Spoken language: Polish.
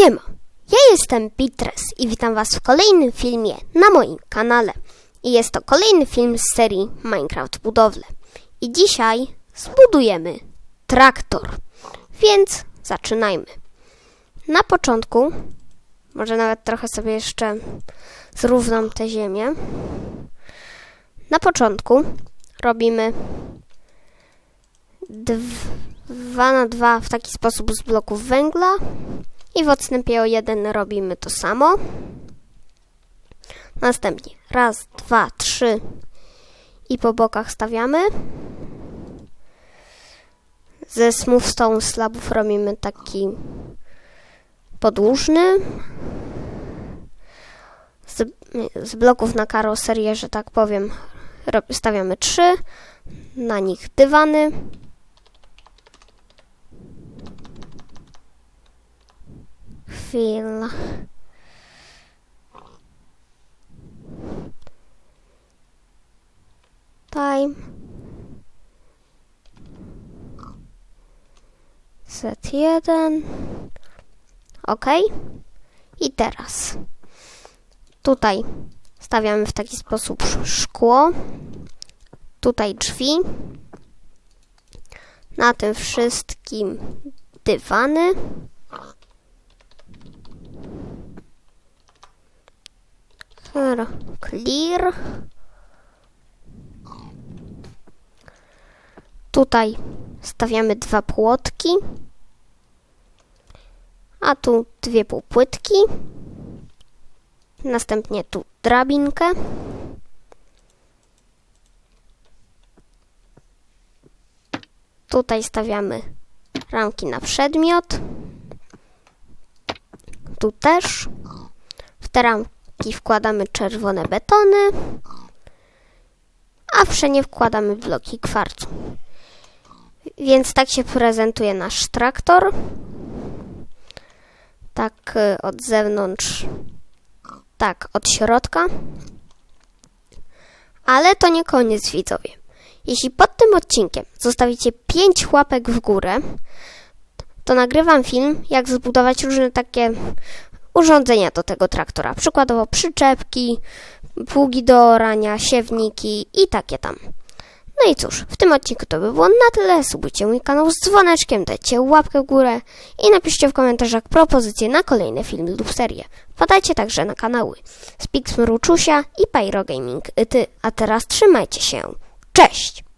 Siema, ja jestem Pitres i witam Was w kolejnym filmie na moim kanale. I jest to kolejny film z serii Minecraft Budowle. I dzisiaj zbudujemy traktor. Więc zaczynajmy. Na początku, może nawet trochę sobie jeszcze zrównam tę ziemię. Na początku robimy 2 na 2 w taki sposób z bloków węgla i w odstępie o 1 robimy to samo. Następnie raz, dwa, trzy i po bokach stawiamy. Ze smooth stone slabów robimy taki podłużny. Z, z bloków na karoserię, że tak powiem, stawiamy trzy. Na nich dywany. Chwila. Time. Set 1. OK. I teraz tutaj stawiamy w taki sposób sz- szkło. Tutaj drzwi. Na tym wszystkim dywany. Clear. Clear. Tutaj stawiamy dwa płotki, a tu dwie półpłytki. Następnie tu drabinkę. Tutaj stawiamy ramki na przedmiot. Tu też. W te ramki wkładamy czerwone betony, a w przenie wkładamy bloki kwarcu. Więc tak się prezentuje nasz traktor. Tak y, od zewnątrz, tak od środka. Ale to nie koniec, widzowie. Jeśli pod tym odcinkiem zostawicie 5 łapek w górę, to nagrywam film, jak zbudować różne takie urządzenia do tego traktora. Przykładowo przyczepki, pługi do orania, siewniki i takie tam. No i cóż, w tym odcinku to by było na tyle. Subujcie mój kanał z dzwoneczkiem, dajcie łapkę w górę i napiszcie w komentarzach propozycje na kolejne filmy lub serie. Wpadajcie także na kanały Spixmruczusia i Pyro Gaming Ty. A teraz trzymajcie się. Cześć!